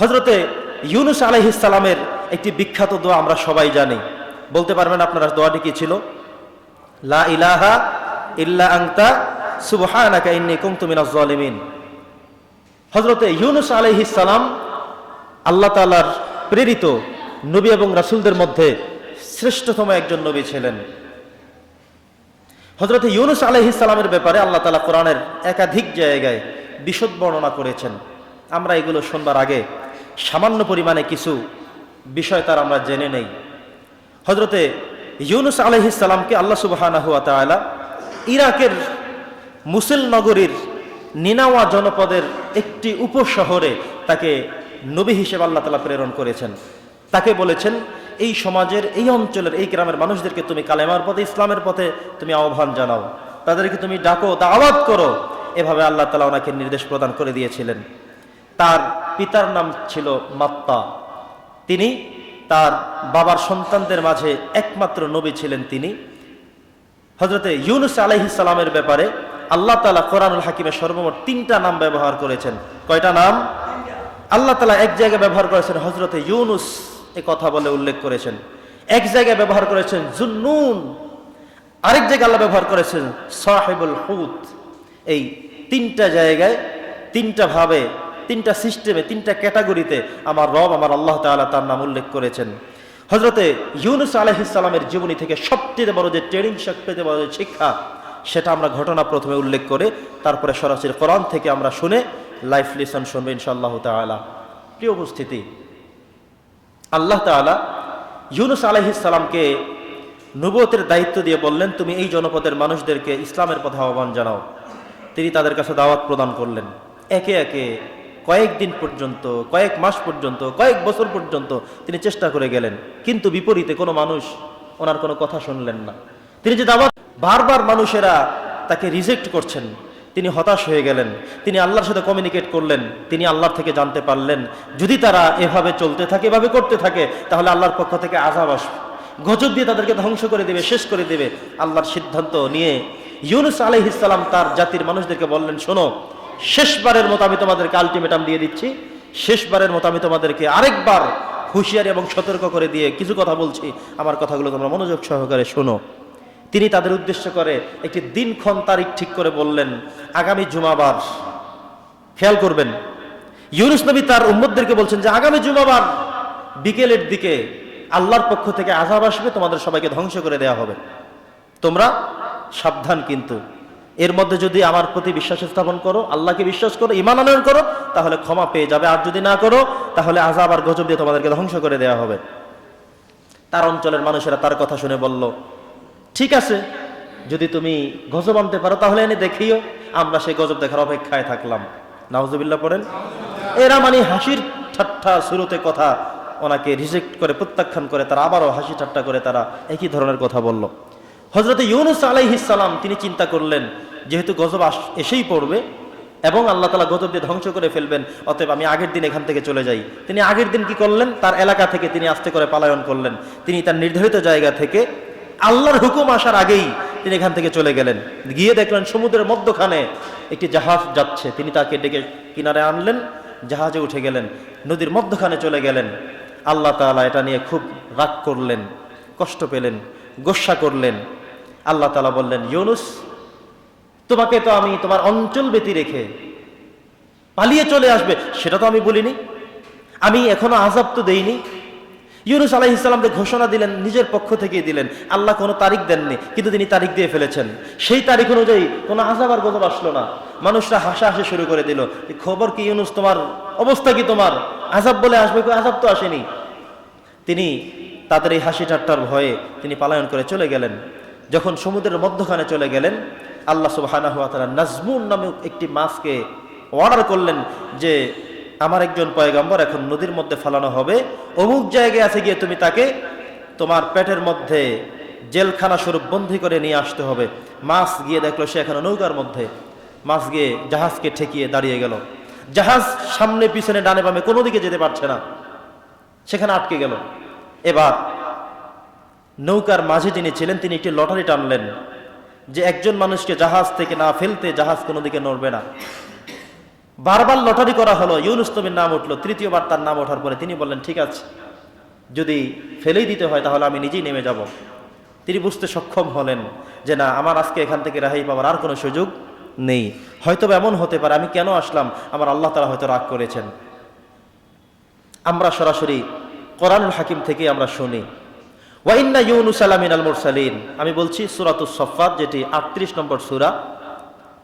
হজরতে ইউনুস আলহিসালামের একটি বিখ্যাত দোয়া আমরা সবাই জানি। বলতে পারবেন আপনারা দোয়াটি কি ছিল? লা ইলাহা ইল্লা আংতা সুবহানাকা ইন্নী কুনতু মিনাজ জালিমিন হজরতে ইউনুস আলহিসাল্লাম আল্লাহ তাআলার প্রেরিত নবী এবং রাসূলদের মধ্যে শ্রেষ্ঠতম একজন নবী ছিলেন। হজরত ইউনুস আলহিসাল্লামের ব্যাপারে আল্লাহ তালা কোরআনের একাধিক জায়গায় বিশদ বর্ণনা করেছেন। আমরা এগুলো শুনবার আগে সামান্য পরিমাণে কিছু বিষয় তার আমরা জেনে নেই। হজরতে ইউনুস আলহিসাল্লামকে আল্লাহ সুবাহানা হুয়া তালা ইরাকের মুসিল নগরীর নিনাওয়া জনপদের একটি উপশহরে তাকে নবী হিসেবে আল্লাহ তালা প্রেরণ করেছেন। তাকে বলেছেন, এই সমাজের, এই অঞ্চলের, এই গ্রামের মানুষদেরকে তুমি কালেমার পথে, ইসলামের পথে তুমি আহ্বান জানাও। তাদেরকে তুমি ডাকো, দাওয়াত করো। এভাবে আল্লাহ তালা ওনাকে নির্দেশ প্রদান করে দিয়েছিলেন। তার পিতার নাম ছিল মাত্তা। তিনি তার বাবার সন্তানদের মাঝে একমাত্র নবী ছিলেন তিনি। হজরতে ইউনুস আলহিসালামের ব্যাপারে আল্লাহ তালা কোরআনুল হাকিমের সর্বমোট তিনটা নাম ব্যবহার করেছেন। কয়টা নাম? আল্লাহ তালা এক জায়গায় ব্যবহার করেছেন হজরতে ইউনুস এ কথা বলে উল্লেখ করেছেন। এক জায়গায় ব্যবহার করেছেন জুন্নুন। আরেক জায়গায় আল্লাহ ব্যবহার করেছেন সাহেবুল হুত। এই তিনটা জায়গায় তিনটা ভাবে তিনটা সিস্টেমে, তিনটা ক্যাটাগরিতে আমার রব, আমার আল্লাহ তাআলা তার নাম উল্লেখ করেছেন। হজরতে ইউনুস আলহিসাল্লামের জীবনী থেকে সবচেয়ে বড় যে ট্রেনিং সবচেয়ে বড় যে শিক্ষা, সেটা আমরা ঘটনা প্রথমে উল্লেখ করে তারপরে সরাসরি কোরআন থেকে আমরা শুনে লাইফ লেসন শুনব ইনশাআল্লাহ তাআলা। প্রিয় উপস্থিতি, আল্লাহ তাআলা ইউনুস আলহিসাল্লামকে নবতের দায়িত্ব দিয়ে বললেন, তুমি এই জনপদের মানুষদেরকে ইসলামের পথে আহ্বান জানাও। তিনি তাদের কাছে দাওয়াত প্রদান করলেন। একে একে কয়েকদিন পর্যন্ত, কয়েক মাস পর্যন্ত, কয়েক বছর পর্যন্ত তিনি চেষ্টা করে গেলেন। কিন্তু বিপরীতে কোনো মানুষ ওনার কোনো কথা শুনলেন না। তিনি যে দাওয়াত বারবার মানুষেরা তাকে রিজেক্ট করছেন, তিনি হতাশ হয়ে গেলেন। তিনি আল্লাহর সাথে কমিউনিকেট করলেন, তিনি আল্লাহর থেকে জানতে পারলেন। যদি তারা এভাবে চলতে থাকে, এভাবে করতে থাকে, তাহলে আল্লাহর পক্ষ থেকে আজাব আসবে। গজব দিয়ে তাদেরকে ধ্বংস করে দেবে, শেষ করে দেবে। আল্লাহর সিদ্ধান্ত নিয়ে ইউনুস আলহিসাল্লাম তার জাতির মানুষদেরকে বললেন, শোনো শেষবারের মতো আমি তোমাদেরকে আলটিমেটাম দিয়ে দিচ্ছি। শেষবারের মতো আমি তোমাদেরকে আরেকবার হুঁশিয়ারি এবং সতর্ক করে দিয়ে কিছু কথা বলছি। আমার কথাগুলো তোমরা মনোযোগ সহকারে শোনো। তিনি তাদের উদ্দেশ্য করে একটি দিনক্ষণ তারিখ ঠিক করে বললেন, আগামী জুমাবার। খেয়াল করবেন, ইউনুস নবী তার উম্মদদেরকে বলছেন যে, আগামী জুমাবার বিকেলের দিকে আল্লাহর পক্ষ থেকে আজাব আসবে, তোমাদের সবাইকে ধ্বংস করে দেওয়া হবে। তোমরা সাবধান কিন্তু। এর মধ্যে যদি আমার প্রতি বিশ্বাস স্থাপন করো, আল্লাহকে বিশ্বাস করো ইমান আনয়ন করো, তাহলে ক্ষমা পেয়ে যাবে। আর যদি না করো, তাহলে আজাব আর গজব দিয়ে তোমাদেরকে ধ্বংস করে দেওয়া হবে। তার অঞ্চলের মানুষেরা তার কথা শুনে বলল, ঠিক আছে, যদি তুমি গজব আনতে পারো, তাহলে এনে দেখিও, আমরা সেই গজব দেখার অপেক্ষায় থাকলাম। নাউজুবিল্লাহ পড়েন। এরা মানে হাসির ঠাট্টা শুরুতে কথা, ওনাকে রিজেক্ট করে, প্রত্যাখ্যান করে, তারা আবারও হাসি ঠাট্টা করে, তারা একই ধরনের কথা বলল। হজরত ইউনুস আলাইহিসাল্লাম তিনি চিন্তা করলেন, যেহেতু গজব এসেই পড়বে এবং আল্লাহ তালা গজব দিয়ে ধ্বংস করে ফেলবেন, অতএব আমি আগের দিন এখান থেকে চলে যাই। তিনি আগের দিন কি করলেন? তার এলাকা থেকে তিনি আস্তে করে পালায়ন করলেন। তিনি তার নির্ধারিত জায়গা থেকে আল্লাহর হুকুম আসার আগেই তিনি এখান থেকে চলে গেলেন। গিয়ে দেখলেন সমুদ্রের মধ্যখানে একটি জাহাজ যাচ্ছে। তিনি তাকে ডেকে কিনারে আনলেন, জাহাজে উঠে গেলেন, নদীর মধ্যখানে চলে গেলেন। আল্লাহ তাআলা এটা নিয়ে খুব রাগ করলেন, কষ্ট পেলেন, গোসা করলেন। আল্লাহ তালা বললেন, ইউনুস, তোমাকে তো আমি তোমার অঞ্চল ব্যতি রেখে পালিয়ে চলে আসবে, সেটা তো আমি বলিনি। আমি এখনও আজাব তো দেইনি। ইউনুস আলাহ ইসলামকে ঘোষণা দিলেন, নিজের পক্ষ থেকেই দিলেন, আল্লাহ কোনো তারিখ দেননি, কিন্তু তিনি তারিখ দিয়ে ফেলেছেন। সেই তারিখ অনুযায়ী কোনো আজাব আর গজব আসলো না। মানুষরা হাসা হাসাহাসি শুরু করে দিল খবর কি ইউনুস, তোমার অবস্থা কি তোমার? আজাব বলে আসবে আজাব তো আসেনি। তিনি তাদের এই হাসি ঠাট্টার ভয়ে তিনি পালায়ন করে চলে গেলেন। যখন সমুদ্রের মধ্যখানে চলে গেলেন, আল্লাহ সুবাহানা হুয়া তারা নাজমুন নামে একটি মাছকে অর্ডার করলেন যে, আমার একজন পয়গাম্বর এখন নদীর মধ্যে ফালানো হবে। অমুক জায়গায় আছে গিয়ে তুমি তাকে তোমার পেটের মধ্যে জেলখানা স্বরূপ বন্দি করে নিয়ে আসতে হবে। মাছ গিয়ে দেখল সে এখনও নৌকার মধ্যে। মাছ গিয়ে জাহাজকে ঠেকিয়ে দাঁড়িয়ে গেল। জাহাজ সামনে পিছনে ডানে বামে কোনো দিকে যেতে পারছে না। সেখানে আটকে গেল। এবার নৌকার মাঝে যিনি ছিলেন, তিনি একটি লটারি টানলেন যে একজন মানুষকে জাহাজ থেকে না ফেলতে জাহাজ কোনো দিকে নড়বে না। বারবার লটারি করা হলো, ইউনুস নবীর নাম উঠল, তৃতীয়বার তার নাম ওঠার পরে তিনি বললেন, ঠিক আছে, যদি ফেলেই দিতে হয় তাহলে আমি নিজেই নেমে যাব। তিনি বুঝতে সক্ষম হলেন যে, না, আমার আজকে এখান থেকে রেহাই পাওয়ার আর কোনো সুযোগ নেই। হয়তো এমন হতে পারে, আমি কেন আসলাম? আমার আল্লাহ তালা হয়তো রাগ করেছেন। আমরা সরাসরি কোরআনুল হাকিম থেকে আমরা শুনি। ওয়াইন্না ইউনুস আলামিন আল মুরসালিন। আমি বলছি সুরাতুস সফাত যেটি আটত্রিশ নম্বর সুরা,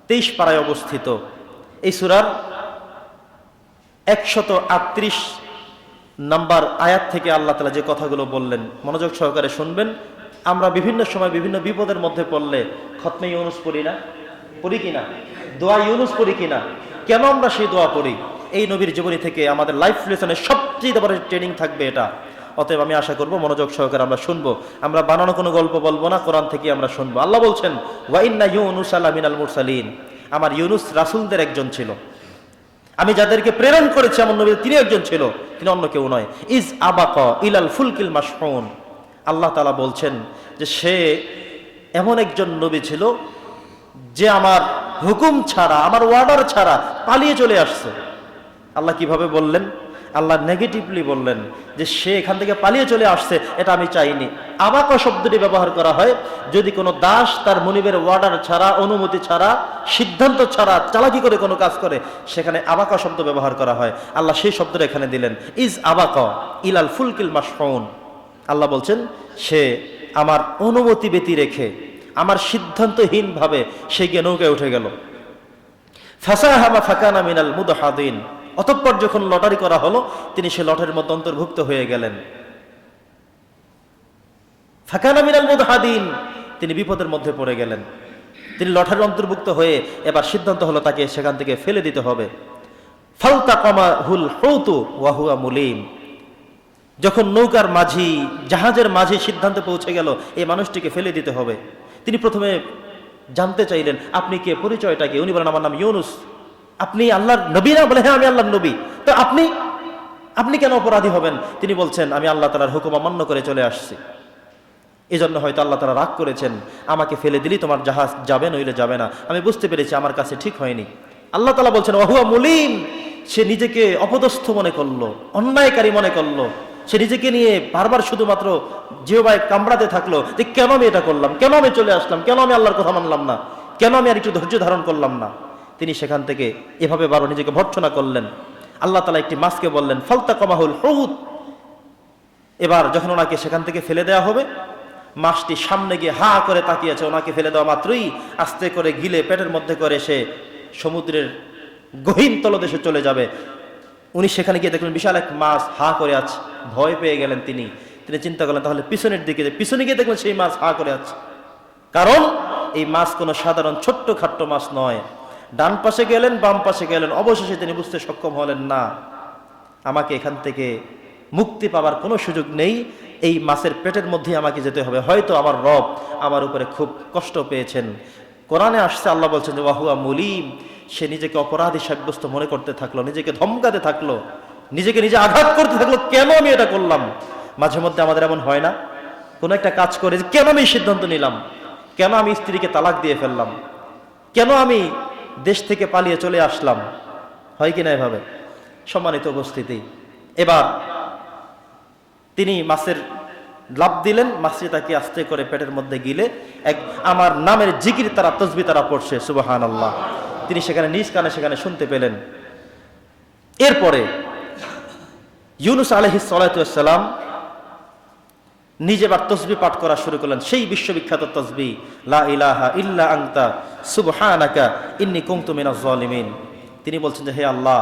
তেইশ পাড়ায় অবস্থিত। এই সুরার একশত আটত্রিশ নাম্বার আয়াত থেকে আল্লাহ তালা যে কথাগুলো বললেন, মনোযোগ সহকারে শুনবেন। আমরা বিভিন্ন সময় বিভিন্ন বিপদের মধ্যে পড়লে, খতমে ইউনুস পড়ি না? পড়ি কিনা? দোয়া ইউনুস পড়ি কিনা? কেন আমরা সেই দোয়া পড়ি? এই নবীর জীবনী থেকে আমাদের লাইফ লেসনের সবচেয়ে বড় ট্রেনিং থাকবে এটা। অতএব আমি আশা করব, মনোযোগ সহকারে আমরা শুনব। আমরা বানানো কোনো গল্প বলব না, কোরআন থেকে আমরা শুনব। আল্লাহ বলছেন ওয়াইন্না ইউনুস আল্লাহ মিনাল মুরসালিন। আমার ইউনুস রাসুলদের একজন ছিল। আমি যাদেরকে প্রেরণ করেছি, আমার নবী তিনি একজন ছিল, তিনি অন্য কেউ নয়। ইজ আবাক ইলাল ফুলকিল মাসহুন আল্লাহ তালা বলছেন যে, সে এমন একজন নবী ছিল যে আমার হুকুম ছাড়া, আমার ওয়ার্ডার ছাড়া পালিয়ে চলে আসছে। আল্লাহ কীভাবে বললেন? আল্লাহ নেগেটিভলি বললেন যে সে এখান থেকে পালিয়ে চলে আসছে, এটা আমি চাইনি। আবাক শব্দটি ব্যবহার করা হয়, যদি কোনো দাস তার মনিবের ওয়ার্ডার ছাড়া, অনুমতি ছাড়া, সিদ্ধান্ত ছাড়া, চালাকি করে কোনো কাজ করে, সেখানে আবাকা শব্দ ব্যবহার করা হয়। আল্লাহ সেই শব্দটা এখানে দিলেন, ইজ আবাক ইলাল ফুলকিল মাসফাউন আল্লাহ বলছেন, সে আমার অনুমতি ব্যতি রেখে, আমার সিদ্ধান্তহীনভাবে সে গিয়ে নৌকায় উঠে গেল। ফাসাহামা ফাকানা মিনাল মুদহাদিন। অতঃপর যখন লটারি করা হলো, তিনি সে লটারির মধ্যে অন্তর্ভুক্ত হয়ে গেলেন। ফাকানা মিনাল মুদহাদিন তিনি বিপদের মধ্যে পড়ে গেলেন। তিনি লটারির অন্তর্ভুক্ত হয়ে এবার সিদ্ধান্ত হলো তাকে সেখান থেকে ফেলে দিতে হবে। ফালতা কমা হুল হৌতু ওয়াহুয়া মুলিম। যখন নৌকার মাঝি, জাহাজের মাঝি সিদ্ধান্তে পৌঁছে গেল, এই মানুষটিকে ফেলে দিতে হবে। তিনি প্রথমে জানতে চাইলেন, আপনি কে? পরিচয়টা কি? উনি বলেন, আমার নাম ইউনুস। আপনি আল্লাহর নবী না বলে হ্যাঁ আমি আল্লাহর নবী। তো আপনি আপনি কেন অপরাধী হবেন? তিনি বলছেন, আমি আল্লাহ তালার হুকুম অমান্য করে চলে আসছি। এই জন্য হয়তো আল্লাহ তালা রাগ করেছেন। আমাকে ফেলে দিলি, তোমার জাহাজ যাবে, নইলে যাবে না। আমি বুঝতে পেরেছি আমার কাছে ঠিক হয়নি। আল্লাহ তালা বলছেন ওহুয়া মুলিম। সে নিজেকে অপদস্থ মনে করল, অন্যায়কারী মনে করল। সে নিজেকে নিয়ে বারবার শুধুমাত্র জিহবাই কামড়াতে থাকল যে, কেন আমি এটা করলাম? কেন আমি চলে আসলাম? কেন আমি আল্লাহর কথা মানলাম না? কেন আমি আর একটু ধৈর্য ধারণ করলাম না? তিনি সেখান থেকে এভাবে বারো নিজেকে ভর্ৎসনা করলেন। আল্লাহ তালা একটি মাছকে বললেন ফালতা কমাহুল হহুত এবার যখন ওনাকে সেখান থেকে ফেলে দেওয়া হবে, মাছটি সামনে গিয়ে হা করে তাকিয়েছে। ওনাকে ফেলে দেওয়া মাত্রই আস্তে করে গিলে পেটের মধ্যে করে সে সমুদ্রের গহীন তলদেশে চলে যাবে। উনি সেখানে গিয়ে দেখলেন, বিশাল এক মাছ হা করে আছে ভয় পেয়ে গেলেন তিনি। তিনি চিন্তা করলেন, তাহলে পিছনের দিকে পিছনে গিয়ে দেখলেন সেই মাছ হা করে আছে কারণ এই মাছ কোনো সাধারণ ছোট্ট খাট্ট মাছ নয়। ডান পাশে গেলেন, বাম পাশে গেলেন। অবশেষে তিনি বুঝতে সক্ষম হলেন, না, আমাকে এখান থেকে মুক্তি পাওয়ার কোনো সুযোগ নেই। এই মাছের পেটের মধ্যে আমাকে যেতে হবে। হয়তো আমার রব আমার উপরে খুব কষ্ট পেয়েছেন। কোরআনে আসছে, আল্লাহ বলছেন যে ওয়াহুয়া মুলিম। সে নিজেকে অপরাধী সাব্যস্ত মনে করতে থাকল, নিজেকে ধমকাতে থাকল, নিজেকে নিজে আঘাত করতে থাকল। কেন আমি এটা করলাম? মাঝে মধ্যে আমাদের এমন হয় না? কোনো একটা কাজ করে যে, কেন আমি সিদ্ধান্ত নিলাম? কেন আমি স্ত্রীকে তালাক দিয়ে ফেললাম? কেন আমি দেশ থেকে পালিয়ে চলে আসলাম। হয় কিনা এভাবে? সম্মানিত উপস্থিতি। এবার তিনি মাছের লাভ দিলেন, মাছটি তাকে আস্তে করে পেটের মধ্যে গিলে এক আমার নামের জিকির তারা, তসবি তারা পড়ছে সুবাহান আল্লাহ তিনি সেখানে নিজ কানে সেখানে শুনতে পেলেন। এরপরে ইউনুস আলহি সালাম নিজে বার তসবি পাঠ করা শুরু করলেন। সেই বিশ্ববিখ্যাত তসবি, লা মিনাজ তিনি বলছেন যে, হে আল্লাহ,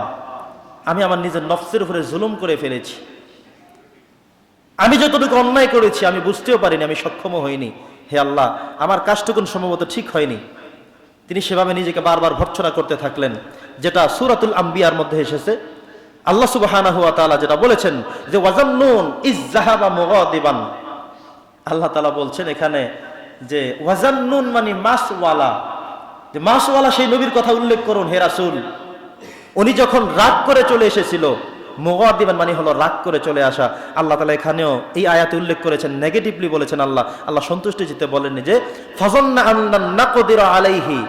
আমি আমার নিজের নফসের উপরে জুলুম করে ফেলেছি। আমি যতটুকু অন্যায় করেছি, আমি বুঝতেও পারিনি, আমি সক্ষমও হইনি। হে আল্লাহ, আমার কাজটুকুন সম্ভবত ঠিক হয়নি। তিনি সেভাবে নিজেকে বারবার ভর্ৎসনা করতে থাকলেন, যেটা সুরাতুল আম্বিয়ার মধ্যে এসেছে। আল্লাহ তাআলা যেটা বলেছেন যে, ওয়াজান্নুন ইজ জাহাবা মুগাদিবান। আল্লাহ তালা বলছেন এখানে যে ওয়াজান্নুন মানে মাসওয়ালা। যে মাসওয়ালা সেই নবীর কথা উল্লেখ করুন, হে রাসূল। উনি যখন রাগ করে চলে এসেছিল মুগাদিবান মানে হলো রাগ করে চলে আসা। আল্লাহ তালা এখানেও এই আয়াতে উল্লেখ করেছেন নেগেটিভলি বলেছেন আল্লাহ। আল্লাহ সন্তুষ্টি জিতে বলেননি যে ফজন্না নাকদিরা আলাইহি।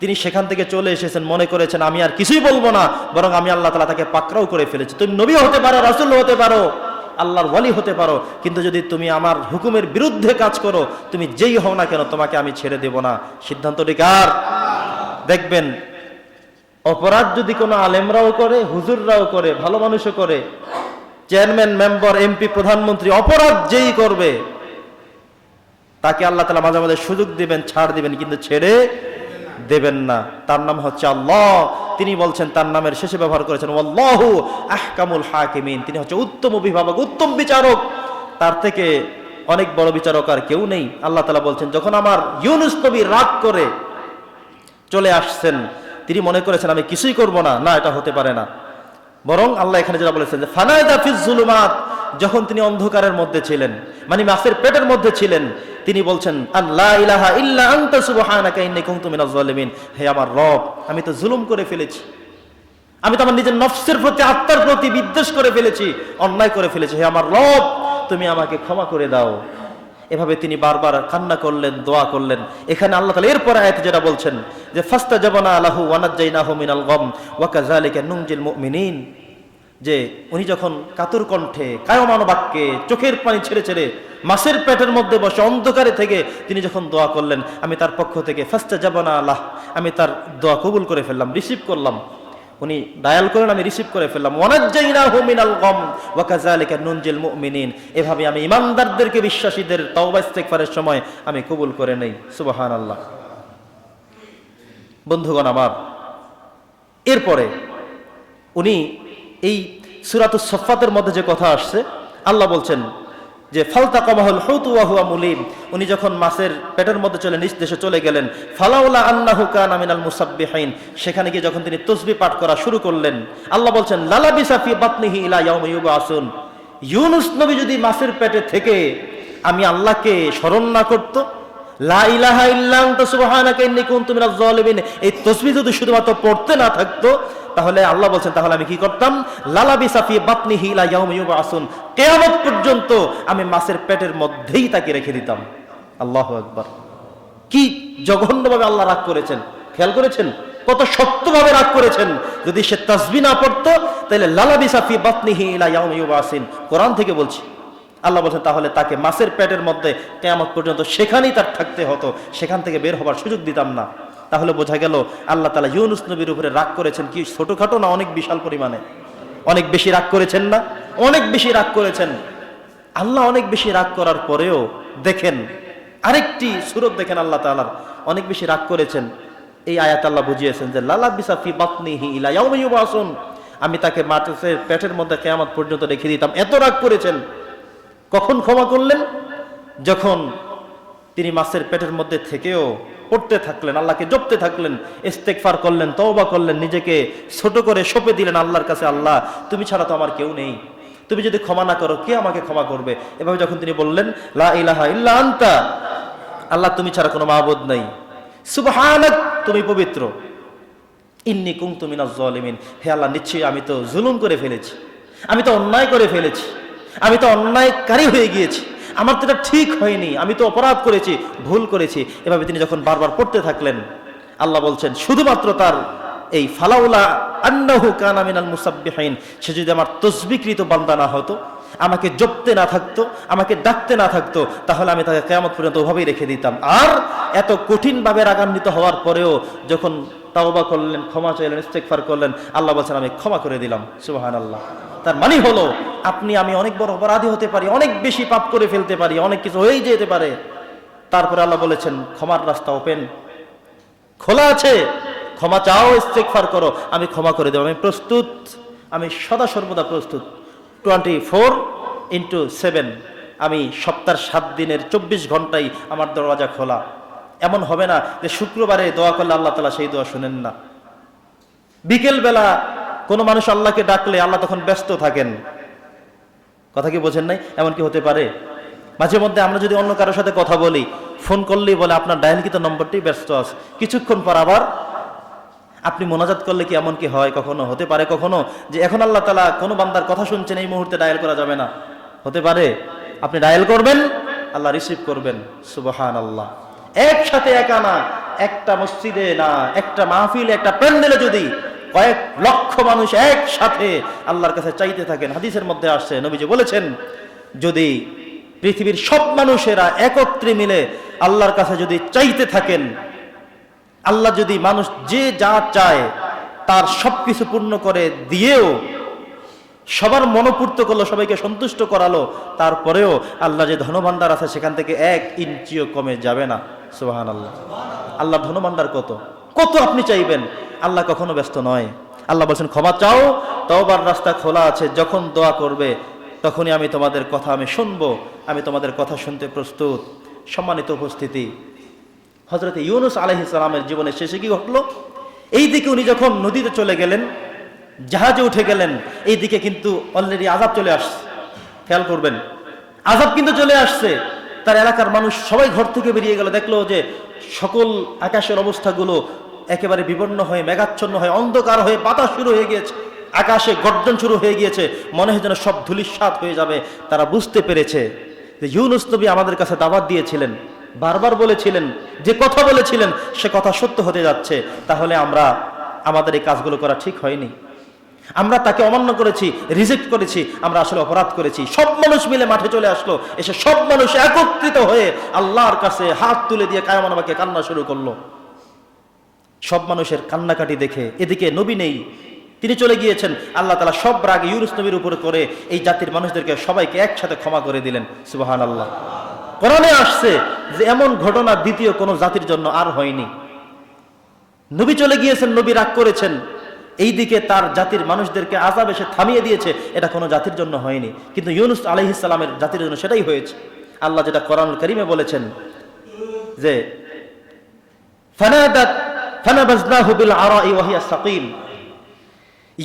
তিনি সেখান থেকে চলে এসেছেন, মনে করেছেন, আমি আর কিছুই বলব না, বরং আমি আল্লাহ তালা তাকে পাকড়াও করে ফেলেছি। তুমি নবী হতে পারো রাসুল হতে পারো। আল্লাহর ওয়ালি হতে পারো, কিন্তু যদি তুমি আমার হুকুমের বিরুদ্ধে কাজ করো, তুমি যেই হও না কেন, তোমাকে আমি ছেড়ে দেব না। সিদ্ধান্তটি কার? দেখবেন, অপরাধ যদি কোনো আলেমরাও করে, হুজুররাও করে, ভালো মানুষও করে, চেয়ারম্যান, মেম্বার, এমপি, প্রধানমন্ত্রী, অপরাধ যেই করবে, তাকে আল্লাহ তালা মাঝে মাঝে সুযোগ দিবেন, ছাড় দিবেন, কিন্তু ছেড়ে দেবেন না। তার নাম হচ্ছে আল্লাহ। তিনি বলছেন, তার নামের শেষে ব্যবহার করেছেন আল্লাহু আহকামুল হাকিমিন। তিনি হচ্ছে উত্তম অভিভাবক, উত্তম বিচারক। তার থেকে অনেক বড় বিচারক আর কেউ নেই। আল্লাহ তালা বলছেন, যখন আমার ইউনুস নবী রাগ করে চলে আসছেন, তিনি মনে করেছেন, আমি কিছুই করব না। না, এটা হতে পারে না। বরং আল্লাহ এখানে যেটা বলেছেন যে ফানায়দা ফিজ জুলুমাত। যখন তিনি অন্ধকারের মধ্যে ছিলেন মানে মাসের পেটের মধ্যে ছিলেন, তিনি বলছেন আল্লাহ ইলাহা ইল্লা আনতা সুবহানাকা ইন্নী কুনতু মিনাজ জালিমিন হে আমার রব, আমি তো জুলুম করে ফেলেছি। আমি তো আমার নিজের নফসের প্রতি, আত্মার প্রতি বিদ্বেষ করে ফেলেছি, অন্যায় করে ফেলেছি। হে আমার রব, তুমি আমাকে ক্ষমা করে দাও। এভাবে তিনি বারবার কান্না করলেন, দোয়া করলেন। এখানে আল্লাহ তাআলা এরপর আয়াতে যেটা বলছেন যে ফাস্তা জাবানা আলাহু ওয়ানাজ্জাইনাহু মিনাল গম ওয়া কাযালিকা নুনজিল মুমিনিন। যে, উনি যখন কাতর কণ্ঠে, কায়মান বাক্যে, চোখের পানি ছেড়ে ছেড়ে মাসের পেটের মধ্যে বসে অন্ধকারে থেকে তিনি যখন দোয়া করলেন, আমি তার পক্ষ থেকে ফাস্টা জাবানা আল্লাহ আমি তার দোয়া কবুল করে ফেললাম, রিসিভ করলাম। উনি ডায়াল করেন, আমি রিসিভ করে ফেললাম। গম এভাবে আমি ইমানদারদেরকে, বিশ্বাসীদের তওবা ইস্তেগফারের সময় আমি কবুল করে নেই। সুবহানাল্লাহ। বন্ধুগণ আমার, এরপরে উনি এই সুরাতুস সফাতের মধ্যে যে কথা আসছে, আল্লাহ বলছেন যে ফালতা কমাহুল হৌতু ওয়াহুয়া মুলিম। উনি যখন মাছের পেটের মধ্যে চলে, নিজ দেশে চলে গেলেন, ফালাউলা আন্নাহু কানা মিনাল মুসাব্বিহিন। সেখানে গিয়ে যখন তিনি তসবি পাঠ করা শুরু করলেন, আল্লাহ বলছেন লালা বিসাফি বাতনিহি ইলা ইয়াউমি ইউবাসুন। ইউনুস নবী যদি মাছের পেটে থেকে আমি আল্লাহকে স্মরণ না করতো এই তসবি যদি শুধুমাত্র পড়তে না থাকতো তাহলে আল্লাহ বলছেন, তাহলে আমি কি করতাম? লালাবি সাফি ইলা ইয়াউমি ইউবাসুন। কিয়ামত পর্যন্ত আমি মাছের পেটের মধ্যেই তাকে রেখে দিতাম। আল্লাহু আকবার। কি জঘন্যভাবে আল্লাহ রাগ করেছেন। খেয়াল করেছেন? কত শক্তভাবে রাগ করেছেন। যদি সে তাসবি না পড়তো, তাহলে লালাবি সাফি ইলা ইয়াউমি ইউবাসিন। কোরআন থেকে বলছি, আল্লাহ বলছেন, তাহলে তাকে মাছের পেটের মধ্যে কেয়ামত পর্যন্ত সেখানেই তার থাকতে হতো। সেখান থেকে বের হবার সুযোগ দিতাম না। তাহলে বোঝা গেল আল্লাহ তালা ইউনুস নবীর উপরে রাগ করেছেন। কি ছোটখাটো না অনেক বিশাল পরিমাণে? অনেক বেশি রাগ করেছেন না? অনেক বেশি রাগ করেছেন। আল্লাহ অনেক বেশি রাগ করার পরেও দেখেন, আরেকটি সুরত দেখেন আল্লাহ তালার অনেক বেশি রাগ করেছেন। এই আয়াত আল্লাহ বুঝিয়েছেন যে, লালা বিসাফি বাতনিহি ইলা ইয়াউমি ইউবাসুন। আমি তাকে মাছের পেটের মধ্যে কেয়ামত পর্যন্ত রেখে দিতাম। এত রাগ করেছেন। কখন ক্ষমা করলেন? যখন তিনি মাছের পেটের মধ্যে থেকেও পড়তে থাকলেন, আল্লাহকে জপতে থাকলেন ইস্তেকফার করলেন, তওবা করলেন, নিজেকে ছোট করে সঁপে দিলেন আল্লাহর কাছে, আল্লাহ, তুমি ছাড়া তো আমার কেউ নেই। তুমি যদি ক্ষমা না করো, কে আমাকে ক্ষমা করবে? এভাবে যখন তিনি বললেন, লা ইলাহা ইল্লা আনতা আল্লাহ, তুমি ছাড়া কোনো মাহবুদ নাই। সুবহানাক, তুমি পবিত্র। ইন্নি কুমতু মিনাজ জালিমিন। হে আল্লাহ, নিশ্চয়ই আমি তো জুলুম করে ফেলেছি। আমি তো অন্যায় করে ফেলেছি। আমি তো অন্যায়কারী হয়ে গিয়েছি। আমার তো এটা ঠিক হয়নি, আমি তো অপরাধ করেছি, ভুল করেছি। এভাবে তিনি যখন বারবার পড়তে থাকলেন, আল্লাহ বলছেন, শুধুমাত্র তার এই ফালাউলা আন্নাহু কানা মিনাল মুসাব্বিহিন, সে যদি আমার তসবিকৃত বান্দা না হতো, আমাকে জপতে না থাকতো, আমাকে ডাকতে না থাকতো, তাহলে আমি তাকে কেয়ামত পর্যন্ত ওভাবেই রেখে দিতাম। আর এত কঠিনভাবে রাগান্বিত হওয়ার পরেও যখন তাওবা করলেন, ক্ষমা চাইলেন ইস্তেকফার করলেন, আল্লাহ বলছেন, আমি ক্ষমা করে দিলাম। সুবাহান আল্লাহ তার মানে হলো, আপনি, আমি অনেক বড় অপরাধী হতে পারি, অনেক বেশি পাপ করে ফেলতে পারি, অনেক কিছু হয়েই যেতে পারে। তারপরে আল্লাহ বলেছেন, ক্ষমার রাস্তা ওপেন, খোলা আছে, ক্ষমা চাও ইস্তেকফার করো, আমি ক্ষমা করে দেবো। আমি প্রস্তুত, আমি সদা সর্বদা প্রস্তুত। টোয়েন্টি ফোর ইন্টু সেভেন, আমি সপ্তাহের সাত দিনের চব্বিশ ঘন্টাই আমার দরওয়াজা খোলা। এমন হবে না যে শুক্রবারে দোয়া করলে আল্লাহ তালা সেই দোয়া শুনেন না। বিকেলবেলা কোনো মানুষ আল্লাহকে ডাকলে আল্লাহ তখন ব্যস্ত থাকেন। কথা কি বোঝেন নাই? এমন কি হতে পারে? মাঝে মধ্যে আমরা যদি অন্য কারোর সাথে কথা বলি, ফোন করলেই বলে, আপনার ডায়ালকৃত নম্বরটি ব্যস্ত আছে। কিছুক্ষণ পর আবার আপনি মোনাজাত করলে কি এমন কি হয়? কখনো হতে পারে কখনো? যে এখন আল্লাহ তালা কোনো বান্দার কথা শুনছেন, এই মুহূর্তে ডায়াল করা যাবে না। হতে পারে? আপনি ডায়াল করবেন, আল্লাহ রিসিভ করবেন। সুবহান আল্লাহ একসাথে একা না, একটা মসজিদে না, একটা মাহফিলে, একটা প্যান্ডেলে যদি কয়েক লক্ষ মানুষ একসাথে আল্লাহর কাছে চাইতে থাকেন, হাদিসের মধ্যে আসছে, নবীজি বলেছেন, যদি পৃথিবীর সব মানুষেরা একত্রে মিলে আল্লাহর কাছে যদি চাইতে থাকেন, আল্লাহ যদি মানুষ যে যা চায় তার সবকিছু পূর্ণ করে দিয়েও সবার মনোপূর্ত করল, সবাইকে সন্তুষ্ট করালো, তারপরেও আল্লাহ যে ধনভাণ্ডার আছে সেখান থেকে এক ইঞ্চিও কমে যাবে না। সুবাহান আল্লাহ আল্লাহ ধনভাণ্ডার কত? কত আপনি চাইবেন? আল্লাহ কখনো ব্যস্ত নয়। আল্লাহ বলছেন, ক্ষমা চাও, তওবার রাস্তা খোলা আছে, যখন দোয়া করবে, তখনই আমি তোমাদের কথা আমি শুনব, আমি তোমাদের কথা শুনতে প্রস্তুত। সম্মানিত উপস্থিতি হজরত ইউনুস আলহি সালামের জীবনের শেষে কি ঘটলো? এই দিকে উনি যখন নদীতে চলে গেলেন, জাহাজে উঠে গেলেন, এই দিকে কিন্তু অলরেডি আজাব চলে আসছে। খেয়াল করবেন, আজাব কিন্তু চলে আসছে। তার এলাকার মানুষ সবাই ঘর থেকে বেরিয়ে গেল, দেখল যে সকল আকাশের অবস্থাগুলো একেবারে বিবর্ণ হয়ে, মেঘাচ্ছন্ন হয়ে, অন্ধকার হয়ে, বাতাস শুরু হয়ে গিয়েছে। আকাশে গর্জন শুরু হয়ে গিয়েছে, মনে হয় যেন সব ধুলিস্বাদ হয়ে যাবে। তারা বুঝতে পেরেছে যে ইউনুস নবী আমাদের কাছে দাওয়াত দিয়েছিলেন, বারবার বলেছিলেন, যে কথা বলেছিলেন, সে কথা সত্য হতে যাচ্ছে। তাহলে আমরা, আমাদের এই কাজগুলো করা ঠিক হয়নি। আমরা তাকে অমান্য করেছি রিজেক্ট করেছি, আমরা আসলে অপরাধ করেছি। সব মানুষ মিলে মাঠে চলে আসলো, এসে সব মানুষ একত্রিত হয়ে আল্লাহর কাছে হাত তুলে দিয়ে কায়মানবাকে কান্না শুরু করল। সব মানুষের কান্নাকাটি দেখে এদিকে নবী নেই, তিনি চলে গিয়েছেন। আল্লাহ তালা সব রাগ ইউনুস নবীর উপরে করে এই জাতির মানুষদেরকে সবাইকে একসাথে ক্ষমা করে দিলেন সুবাহান আল্লাহ কোরআনে আসছে যে এমন ঘটনা দ্বিতীয় কোনো জাতির জন্য আর হয়নি। নবী চলে গিয়েছেন, নবী রাগ করেছেন। এই দিকে তার জাতির মানুষদেরকে আজাব এসে থামিয়ে দিয়েছে, এটা কোনো জাতির জন্য হয়নি। কিন্তু ইউনুস আলহিসাল্লামের জাতির জন্য সেটাই হয়েছে। আল্লাহ যেটা কোরআন করিমে বলেছেন যে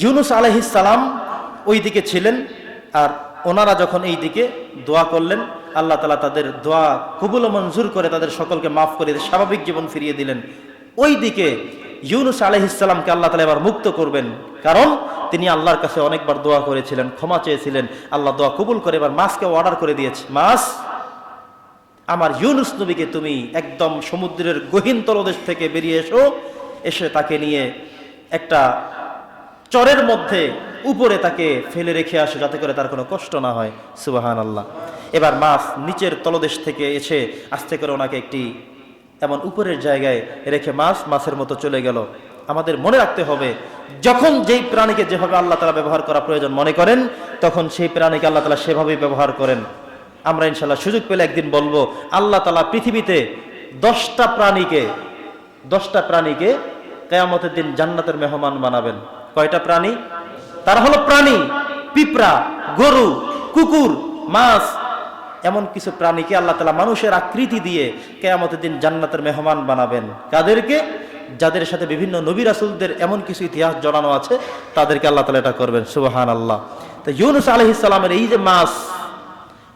ইউনুস আলাইহিস ওই দিকে ছিলেন আর ওনারা যখন এই দিকে দোয়া করলেন, আল্লাহ তালা তাদের দোয়া কবুল মঞ্জুর করে তাদের সকলকে মাফ করে স্বাভাবিক জীবন ফিরিয়ে দিলেন। ওই দিকে ইউনুস আলহিসাল্লামকে আল্লাহ তালা এবার মুক্ত করবেন। কারণ তিনি আল্লাহর কাছে অনেকবার দোয়া করেছিলেন, ক্ষমা চেয়েছিলেন। আল্লাহ দোয়া কবুল করে এবার মাছকে অর্ডার করে দিয়েছে। মাছ, আমার ইউনুস নবীকে তুমি একদম সমুদ্রের গহীন তলদেশ থেকে বেরিয়ে এসো, এসে তাকে নিয়ে একটা চরের মধ্যে উপরে তাকে ফেলে রেখে আসো, যাতে করে তার কোনো কষ্ট না হয়। সুবাহান আল্লাহ এবার মাছ নিচের তলদেশ থেকে এসে আস্তে করে ওনাকে একটি এমন উপরের জায়গায় রেখে মাছ মাছের মতো চলে গেল। আমাদের মনে রাখতে হবে, যখন যেই প্রাণীকে যেভাবে আল্লাহ তালা ব্যবহার করা প্রয়োজন মনে করেন, তখন সেই প্রাণীকে আল্লাহ তালা সেভাবেই ব্যবহার করেন। আমরা ইনশাল্লাহ সুযোগ পেলে একদিন বলব, আল্লাহ তালা পৃথিবীতে দশটা প্রাণীকে দশটা প্রাণীকে কেয়ামতের দিন জান্নাতের মেহমান বানাবেন। কয়টা প্রাণী? তারা হলো প্রাণী, পিঁপড়া, গরু, কুকুর, মাছ এমন কিছু প্রাণীকে আল্লাহ তালা মানুষের আকৃতি দিয়ে কেয়ামতের দিন জান্নাতের মেহমান বানাবেন। কাদেরকে? যাদের সাথে বিভিন্ন নবী রাসুলদের এমন কিছু ইতিহাস জড়ানো আছে, তাদেরকে আল্লাহ তালা এটা করবেন। সুবাহান আল্লাহ তো ইউনুস আলহিসাল্লামের এই যে মাছ,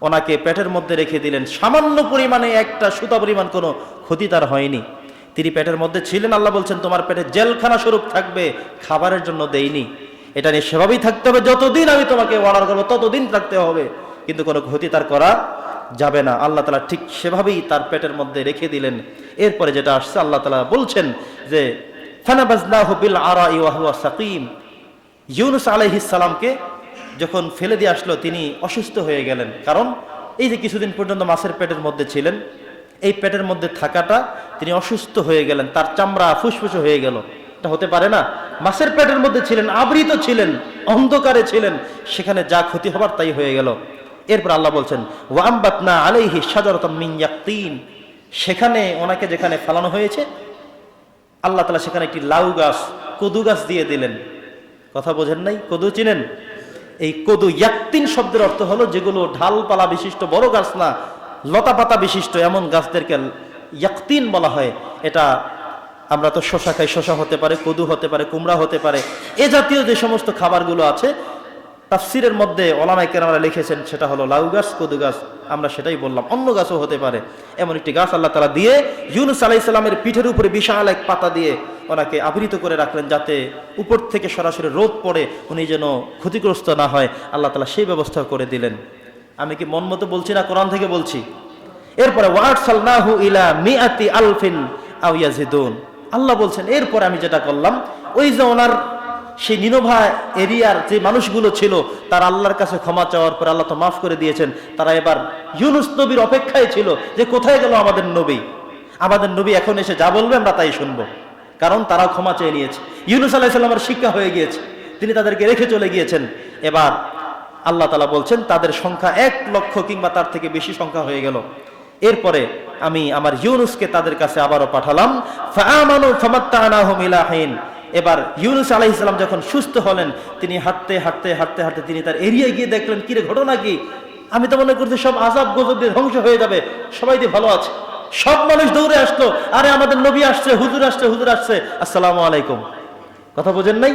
ওনাকে পেটের মধ্যে রেখে দিলেন। সামান্য পরিমাণে একটা সুতা পরিমাণ কোনো ক্ষতি তার হয়নি। তিনি পেটের মধ্যে ছিলেন, আল্লাহ বলছেন, তোমার পেটে জেলখানা স্বরূপ থাকবে, খাবারের জন্য দেইনি। এটা নিয়ে সেভাবেই থাকতে হবে। যতদিন আমি তোমাকে অর্ডার করব, ততদিন থাকতে হবে। কিন্তু কোনো ক্ষতি তার করা যাবে না। আল্লাহ তালা ঠিক সেভাবেই তার পেটের মধ্যে রেখে দিলেন। এরপরে যেটা আসছে, আল্লাহ তালা বলছেন যে সাকিম। ইউনুস আলাইহিস সালামকে যখন ফেলে দিয়ে আসলো, তিনি অসুস্থ হয়ে গেলেন। কারণ এই যে কিছুদিন পর্যন্ত মাছের পেটের মধ্যে ছিলেন, এই পেটের মধ্যে থাকাটা তিনি অসুস্থ হয়ে গেলেন। তার চামড়া ফুসফুসে হয়ে গেল। এটা হতে পারে না। মাছের পেটের মধ্যে ছিলেন, আবৃত ছিলেন, অন্ধকারে ছিলেন। সেখানে যা ক্ষতি হবার তাই হয়ে গেল। এরপর আল্লাহ বলছেন, ওয়াম্বাতনা আলাইহি সাজারতাম মিন ইয়াক্তিন। সেখানে ওনাকে যেখানে ফেলানো হয়েছে, আল্লাহ তালা সেখানে একটি লাউ গাছ, কদু গাছ দিয়ে দিলেন। কথা বোঝেন নাই? কদু চিনেন? এই কদু ইয়াক্তিন শব্দের অর্থ হলো যেগুলো ঢালপালা বিশিষ্ট, বড় গাছ না লতা পাতা বিশিষ্ট, এমন গাছদেরকে ইয়াক্তিন বলা হয়। এটা আমরা তো শশা খাই, শশা হতে পারে, কদু হতে পারে, কুমড়া হতে পারে। এ জাতীয় যে সমস্ত খাবারগুলো আছে তাফসিরের মধ্যে ওলামাই কেরামরা লিখেছেন, সেটা হলো লাউ গাছ, কদু গাছ, আমরা সেটাই বললাম, অন্য গাছও হতে পারে। এমন একটি গাছ আল্লাহ তালা দিয়ে ইউনুস আলাইসাল্লামের পিঠের উপরে বিশাল এক পাতা দিয়ে ওনাকে আবৃত করে রাখলেন, যাতে উপর থেকে সরাসরি রোদ পড়ে উনি যেন ক্ষতিগ্রস্ত না হয়। আল্লাহ তালা সেই ব্যবস্থা করে দিলেন। আমি কি মন মতো বলছি না কোরআন থেকে বলছি? এরপরে ইলা মিআতি আলফিন আল্লাহ বলছেন, এরপরে আমি যেটা করলাম, ওই যে ওনার সেই নিনোভা এরিয়ার যে মানুষগুলো ছিল, তারা আল্লাহর কাছে ক্ষমা চাওয়ার পর আল্লাহ তো মাফ করে দিয়েছেন। তারা এবার ইউনুস নবীর অপেক্ষায় ছিল যে কোথায় গেল আমাদের নবী? আমাদের নবী এখন এসে যা বলবে আমরা তাই শুনব। কারণ তারা ক্ষমা চেয়ে নিয়েছে। ইউনুস আলাহিসাল্লামের শিক্ষা হয়ে গিয়েছে। তিনি তাদেরকে রেখে চলে গিয়েছেন। এবার আল্লাহ তালা বলছেন, তাদের সংখ্যা এক লক্ষ কিংবা তার থেকে বেশি সংখ্যা হয়ে গেল। এরপরে আমি আমার ইউনুসকে তাদের কাছে আবারও পাঠালাম এবার ইউনুস আলাইহিস সালাম যখন সুস্থ হলেন, তিনি হাঁটতে হাঁটতে হাঁটতে হাঁটতে তিনি তার এরিয়ায় গিয়ে দেখলেন কিরে ঘটনা কি? আমি তো মনে করছি সব আজাব গজব দিয়ে ধ্বংস হয়ে যাবে। সবাই দিয়ে ভালো আছে। সব মানুষ দৌড়ে আসলো, আরে আমাদের নবী আসছে, হুজুর আসছে হুজুর আসছে। আসসালামু আলাইকুম। কথা বোঝেন নাই?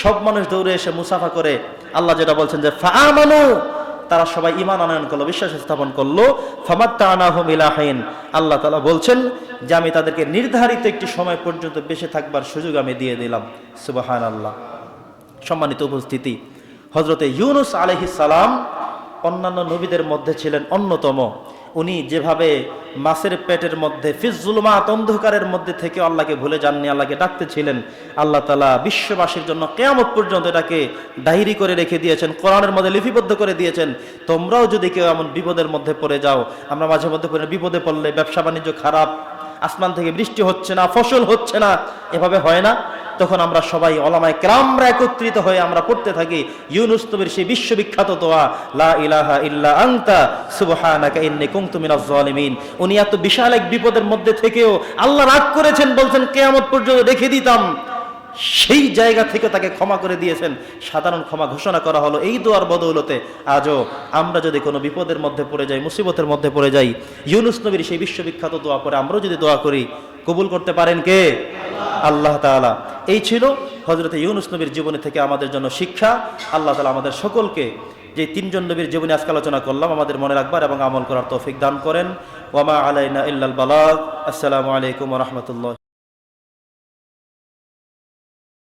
সব মানুষ দৌড়ে এসে মুসাফা করে, আল্লাহ যেটা বলছেন যে, ফাআমানু তারা সবাই ইমান আনয়ন করল, বিশ্বাস স্থাপন করল। ফামাত্তানাহুম আল্লাহ তালা বলছেন যে, আমি তাদেরকে নির্ধারিত একটি সময় পর্যন্ত বেঁচে থাকবার সুযোগ আমি দিয়ে দিলাম। সুবাহান আল্লাহ সম্মানিত উপস্থিতি হজরতে ইউনুস আলহি সালাম অন্যান্য নবীদের মধ্যে ছিলেন অন্যতম। উনি যেভাবে মাছের পেটের মধ্যে ফিজুলমাত অন্ধকারের মধ্যে থেকে আল্লাহকে ভুলে যাননি, আল্লাহকে ডাকতেছিলেন আল্লাহ তালা বিশ্ববাসীর জন্য কেয়ামত পর্যন্ত এটাকে ডায়েরি করে রেখে দিয়েছেন, কোরআনের মধ্যে লিপিবদ্ধ করে দিয়েছেন। তোমরাও যদি কেউ এমন বিপদের মধ্যে পড়ে যাও, আমরা মাঝে মধ্যে বিপদে পড়লে ব্যবসা বাণিজ্য খারাপ আসমান থেকে বৃষ্টি হচ্ছে না, ফসল হচ্ছে না, এভাবে হয় না। তখন আমরা সবাই অলামায় ক্রামরা একত্রিত হয়ে আমরা পড়তে থাকি ইউনুস নবীর সেই বিশ্ববিখ্যাত তোয়া লা ইলাহা ইল্লা আংতা সুবহানাকা ইন্নী কুনতু মিনাজ জালিমিন উনি এত বিশাল এক বিপদের মধ্যে থেকেও আল্লাহ রাগ করেছেন, বলছেন, কিয়ামত পর্যন্ত রেখে দিতাম। সেই জায়গা থেকে তাকে ক্ষমা করে দিয়েছেন। সাধারণ ক্ষমা ঘোষণা করা হলো এই দোয়ার বদৌলতে, আজও আমরা যদি কোনো বিপদের মধ্যে পড়ে যাই, মুসিবতের মধ্যে পড়ে যাই, ইউনুস নবীর সেই বিশ্ববিখ্যাত দোয়া করে আমরাও যদি দোয়া করি, কবুল করতে পারেন কে? আল্লাহ তাআলা। এই ছিল হজরত ইউনুস নবীর জীবনী থেকে আমাদের জন্য শিক্ষা। আল্লাহ তাআলা আমাদের সকলকে যে তিনজন নবীর জীবনী আজকে আলোচনা করলাম, আমাদের মনে রাখবার এবং আমল করার তৌফিক দান করেন। ওয়ামা আলাইনা ইল্লাল বালাগ। আসসালামু আলাইকুম রহমতুল্লাহ।